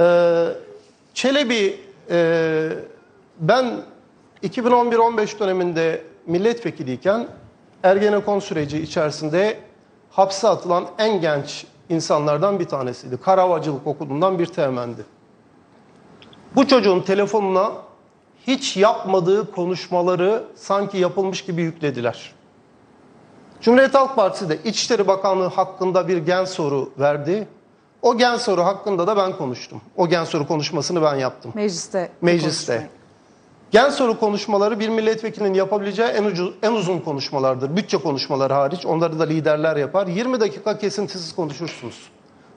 Ee, Çelebi e, ben 2011-15 döneminde milletvekiliyken Ergenekon süreci içerisinde hapse atılan en genç insanlardan bir tanesiydi. Karavacılık okulundan bir teğmendi. Bu çocuğun telefonuna hiç yapmadığı konuşmaları sanki yapılmış gibi yüklediler. Cumhuriyet Halk Partisi de İçişleri Bakanlığı hakkında bir gen soru verdi. O gen soru hakkında da ben konuştum. O gen soru konuşmasını ben yaptım. Mecliste. Mecliste. Gen soru konuşmaları bir milletvekilinin yapabileceği en, ucu, en uzun konuşmalardır. Bütçe konuşmaları hariç. Onları da liderler yapar. 20 dakika kesintisiz konuşursunuz.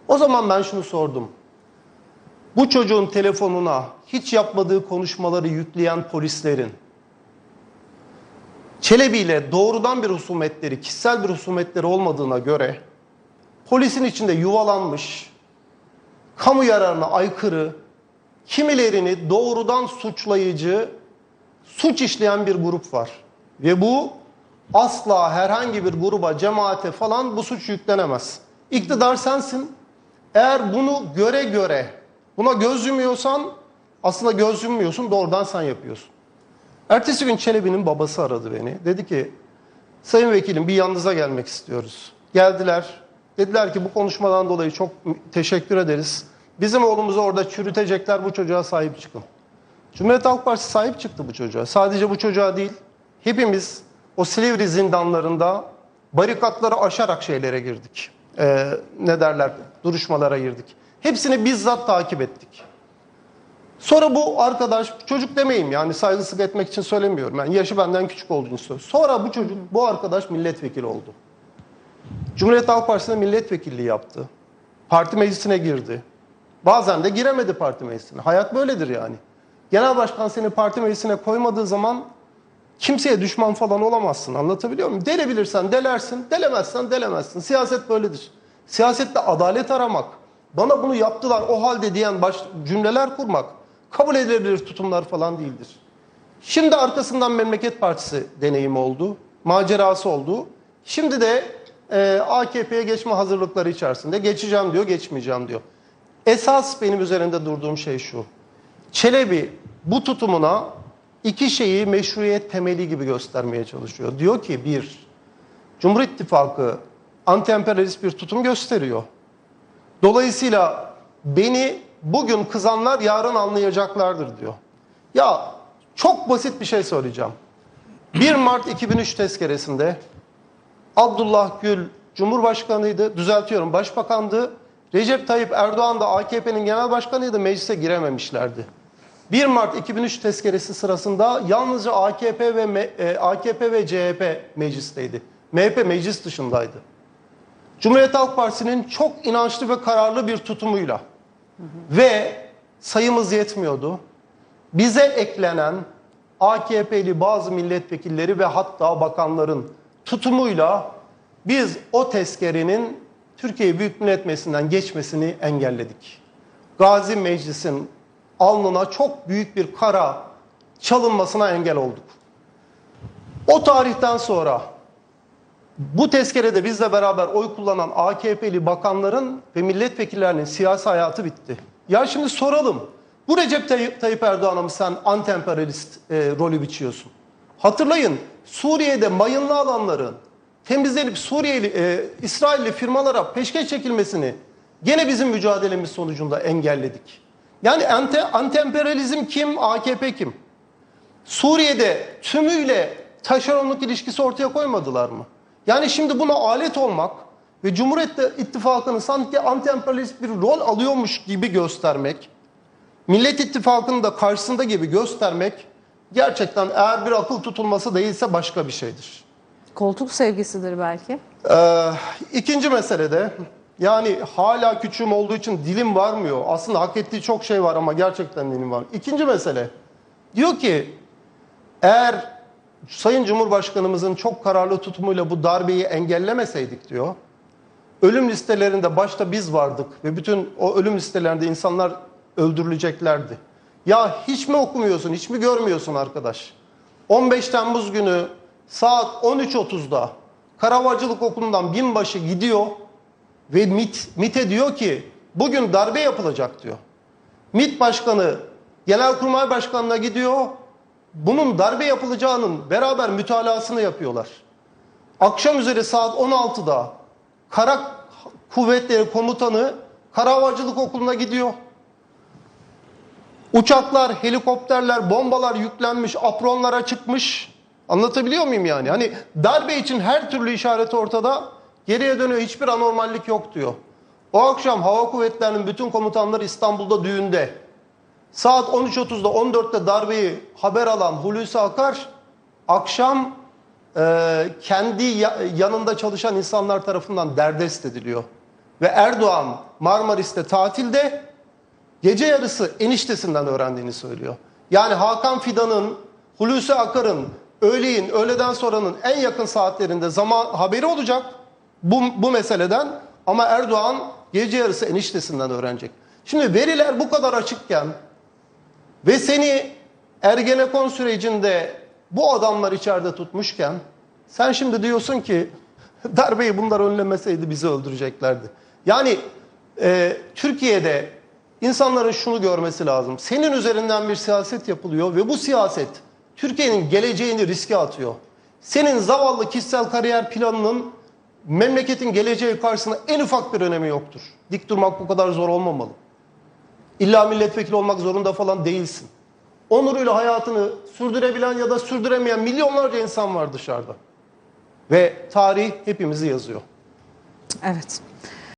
O zaman ben şunu sordum. Bu çocuğun telefonuna hiç yapmadığı konuşmaları yükleyen polislerin Çelebi ile doğrudan bir husumetleri, kişisel bir husumetleri olmadığına göre polisin içinde yuvalanmış, kamu yararına aykırı, kimilerini doğrudan suçlayıcı, suç işleyen bir grup var. Ve bu asla herhangi bir gruba, cemaate falan bu suç yüklenemez. İktidar sensin. Eğer bunu göre göre buna göz yumuyorsan aslında göz yummuyorsun doğrudan sen yapıyorsun. Ertesi gün Çelebi'nin babası aradı beni. Dedi ki sayın vekilim bir yanınıza gelmek istiyoruz. Geldiler. Dediler ki bu konuşmadan dolayı çok teşekkür ederiz. Bizim oğlumuzu orada çürütecekler bu çocuğa sahip çıkın. Cumhuriyet Halk Partisi sahip çıktı bu çocuğa. Sadece bu çocuğa değil. Hepimiz o Silivri zindanlarında barikatları aşarak şeylere girdik. Ee, ne derler duruşmalara girdik. Hepsini bizzat takip ettik. Sonra bu arkadaş, çocuk demeyeyim yani saygısızlık etmek için söylemiyorum. Yani yaşı benden küçük olduğunu söylüyorum. Sonra bu çocuk, bu arkadaş milletvekili oldu. Cumhuriyet Halk Partisi'ne milletvekilliği yaptı. Parti meclisine girdi. Bazen de giremedi parti meclisine. Hayat böyledir yani. Genel başkan seni parti meclisine koymadığı zaman kimseye düşman falan olamazsın. Anlatabiliyor muyum? Delebilirsen delersin, delemezsen delemezsin. Siyaset böyledir. Siyasette adalet aramak, bana bunu yaptılar o halde diyen baş, cümleler kurmak kabul edilebilir tutumlar falan değildir. Şimdi arkasından Memleket Partisi deneyimi oldu, macerası oldu. Şimdi de e, AKP'ye geçme hazırlıkları içerisinde geçeceğim diyor, geçmeyeceğim diyor. Esas benim üzerinde durduğum şey şu. Çelebi bu tutumuna iki şeyi meşruiyet temeli gibi göstermeye çalışıyor. Diyor ki bir, Cumhur İttifakı anti-emperyalist bir tutum gösteriyor. Dolayısıyla beni bugün kızanlar yarın anlayacaklardır diyor. Ya çok basit bir şey söyleyeceğim. 1 Mart 2003 tezkeresinde Abdullah Gül Cumhurbaşkanıydı, düzeltiyorum başbakandı. Recep Tayyip Erdoğan da AKP'nin genel başkanıydı, meclise girememişlerdi. 1 Mart 2003 tezkeresi sırasında yalnızca AKP ve e, AKP ve CHP meclisteydi. MHP meclis dışındaydı. Cumhuriyet Halk Partisi'nin çok inançlı ve kararlı bir tutumuyla ve sayımız yetmiyordu. Bize eklenen AKP'li bazı milletvekilleri ve hatta bakanların tutumuyla biz o tezkerenin Türkiye Büyük Millet Meclisi'nden geçmesini engelledik. Gazi Meclis'in alnına çok büyük bir kara çalınmasına engel olduk. O tarihten sonra bu tezkerede bizle beraber oy kullanan AKP'li bakanların ve milletvekillerinin siyasi hayatı bitti. Ya şimdi soralım. Bu Recep Tayyip, Erdoğan'a mı sen antemperyalist e, rolü biçiyorsun? Hatırlayın Suriye'de mayınlı alanların temizlenip Suriyeli, e, İsrailli firmalara peşkeş çekilmesini gene bizim mücadelemiz sonucunda engelledik. Yani anti, anti kim, AKP kim? Suriye'de tümüyle taşeronluk ilişkisi ortaya koymadılar mı? Yani şimdi buna alet olmak ve Cumhuriyet İttifakı'nı sanki anti-emperyalist bir rol alıyormuş gibi göstermek, Millet İttifakı'nı da karşısında gibi göstermek gerçekten eğer bir akıl tutulması değilse başka bir şeydir. Koltuk sevgisidir belki. Ee, ikinci meselede yani hala küçüğüm olduğu için dilim varmıyor. Aslında hak ettiği çok şey var ama gerçekten dilim var. İkinci mesele diyor ki eğer Sayın Cumhurbaşkanımızın çok kararlı tutumuyla bu darbeyi engellemeseydik diyor. Ölüm listelerinde başta biz vardık ve bütün o ölüm listelerinde insanlar öldürüleceklerdi. Ya hiç mi okumuyorsun, hiç mi görmüyorsun arkadaş? 15 Temmuz günü saat 13.30'da Karavacılık Okulu'ndan binbaşı gidiyor ve MIT, MIT'e diyor ki bugün darbe yapılacak diyor. MİT Başkanı Genelkurmay Başkanı'na gidiyor. Bunun darbe yapılacağının beraber mütalasını yapıyorlar. Akşam üzeri saat 16'da Kara Kuvvetleri Komutanı Kara Havacılık Okulu'na gidiyor. Uçaklar, helikopterler, bombalar yüklenmiş, apronlara çıkmış. Anlatabiliyor muyum yani? Hani darbe için her türlü işaret ortada. Geriye dönüyor hiçbir anormallik yok diyor. O akşam Hava Kuvvetleri'nin bütün komutanları İstanbul'da düğünde. Saat 13.30'da 14'te darbeyi haber alan Hulusi Akar akşam e, kendi ya- yanında çalışan insanlar tarafından derdest ediliyor. Ve Erdoğan Marmaris'te tatilde gece yarısı eniştesinden öğrendiğini söylüyor. Yani Hakan Fidan'ın, Hulusi Akar'ın öğleyin, öğleden sonranın en yakın saatlerinde zaman haberi olacak bu, bu meseleden ama Erdoğan gece yarısı eniştesinden öğrenecek. Şimdi veriler bu kadar açıkken ve seni Ergenekon sürecinde bu adamlar içeride tutmuşken sen şimdi diyorsun ki darbeyi bunlar önlemeseydi bizi öldüreceklerdi. Yani e, Türkiye'de insanların şunu görmesi lazım. Senin üzerinden bir siyaset yapılıyor ve bu siyaset Türkiye'nin geleceğini riske atıyor. Senin zavallı kişisel kariyer planının memleketin geleceği karşısında en ufak bir önemi yoktur. Dik durmak bu kadar zor olmamalı. İlla milletvekili olmak zorunda falan değilsin. Onuruyla hayatını sürdürebilen ya da sürdüremeyen milyonlarca insan var dışarıda. Ve tarih hepimizi yazıyor. Evet.